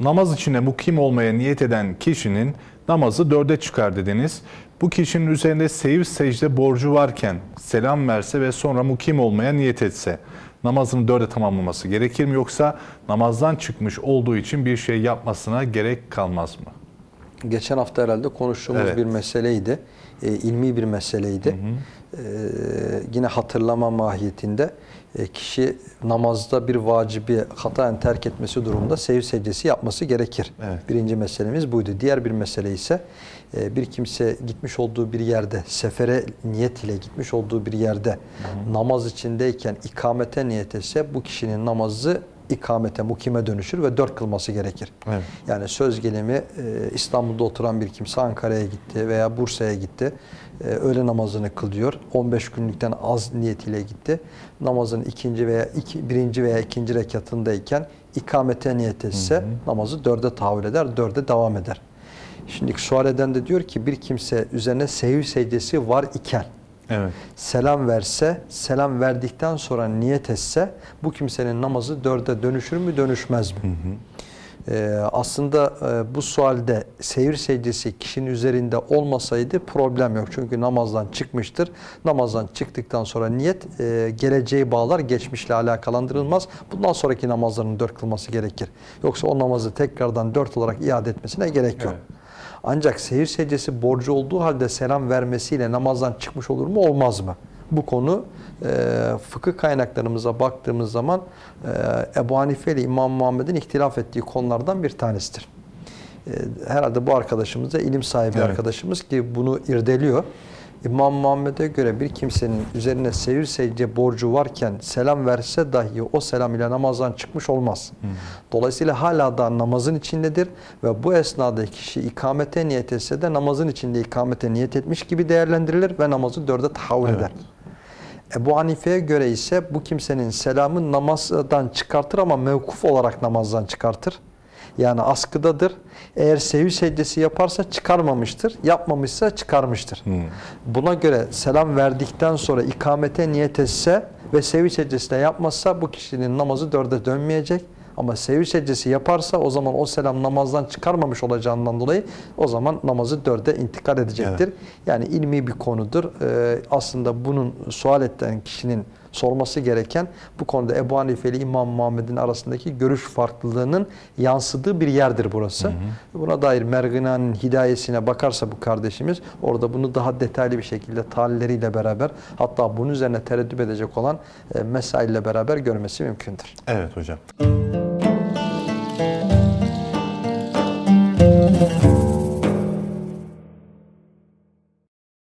Namaz içinde mukim olmaya niyet eden kişinin namazı dörde çıkar dediniz. Bu kişinin üzerinde sehiv secde borcu varken selam verse ve sonra mukim olmaya niyet etse namazını dörde tamamlaması gerekir mi yoksa namazdan çıkmış olduğu için bir şey yapmasına gerek kalmaz mı? Geçen hafta herhalde konuştuğumuz Evet. bir meseleydi. E, ilmi bir meseleydi. E, yine hatırlama mahiyetinde e, kişi namazda bir vacibi hataen terk etmesi durumunda sehiv secdesi yapması gerekir. Evet. Birinci meselemiz buydu. Diğer bir mesele ise e, bir kimse gitmiş olduğu bir yerde sefere niyet ile gitmiş olduğu bir yerde namaz içindeyken ikamete niyet etse bu kişinin namazı ikamete, mukime dönüşür ve dört kılması gerekir. Evet. Yani söz gelimi e, İstanbul'da oturan bir kimse Ankara'ya gitti veya Bursa'ya gitti. E, öğle namazını kılıyor. 15 günlükten az niyetiyle gitti. Namazın ikinci veya iki, birinci veya ikinci rekatındayken ikamete niyet etse namazı dörde tahammül eder, dörde devam eder. Şimdi sual eden de diyor ki bir kimse üzerine sehiv secdesi var iken Evet. selam verse, selam verdikten sonra niyet etse bu kimsenin namazı dörde dönüşür mü dönüşmez mi? Ee, aslında e, bu sualde seyir secdesi kişinin üzerinde olmasaydı problem yok. Çünkü namazdan çıkmıştır. Namazdan çıktıktan sonra niyet e, geleceği bağlar geçmişle alakalandırılmaz. Bundan sonraki namazlarını dört kılması gerekir. Yoksa o namazı tekrardan dört olarak iade etmesine gerek yok. Evet. Ancak seyir secdesi borcu olduğu halde selam vermesiyle namazdan çıkmış olur mu olmaz mı? Bu konu e, fıkıh kaynaklarımıza baktığımız zaman e, Ebu Hanife ile İmam Muhammed'in ihtilaf ettiği konulardan bir tanesidir. E, herhalde bu arkadaşımız da ilim sahibi Evet. arkadaşımız ki bunu irdeliyor. İmam Muhammed'e göre bir kimsenin üzerine seyir secde borcu varken selam verse dahi o selam ile namazdan çıkmış olmaz. Dolayısıyla hala da namazın içindedir ve bu esnada kişi ikamete niyet etse de namazın içinde ikamete niyet etmiş gibi değerlendirilir ve namazı dörde tahavül Evet. eder. Ebu Hanife'ye göre ise bu kimsenin selamı namazdan çıkartır ama mevkuf olarak namazdan çıkartır. Yani askıdadır. Eğer sehiv secdesi yaparsa çıkarmamıştır. Yapmamışsa çıkarmıştır. Buna göre selam verdikten sonra ikamete niyet etse ve sehiv secdesi de yapmazsa bu kişinin namazı dörde dönmeyecek. Ama sehiv secdesi yaparsa o zaman o selam namazdan çıkarmamış olacağından dolayı o zaman namazı dörde intikal edecektir. Yani ilmi bir konudur. Ee, aslında bunun sual eden kişinin sorması gereken bu konuda Ebu Hanife ile İmam Muhammed'in arasındaki görüş farklılığının yansıdığı bir yerdir burası. Buna dair Mergina'nın hidayesine bakarsa bu kardeşimiz orada bunu daha detaylı bir şekilde talilleriyle beraber hatta bunun üzerine tereddüt edecek olan e, beraber görmesi mümkündür. Evet hocam.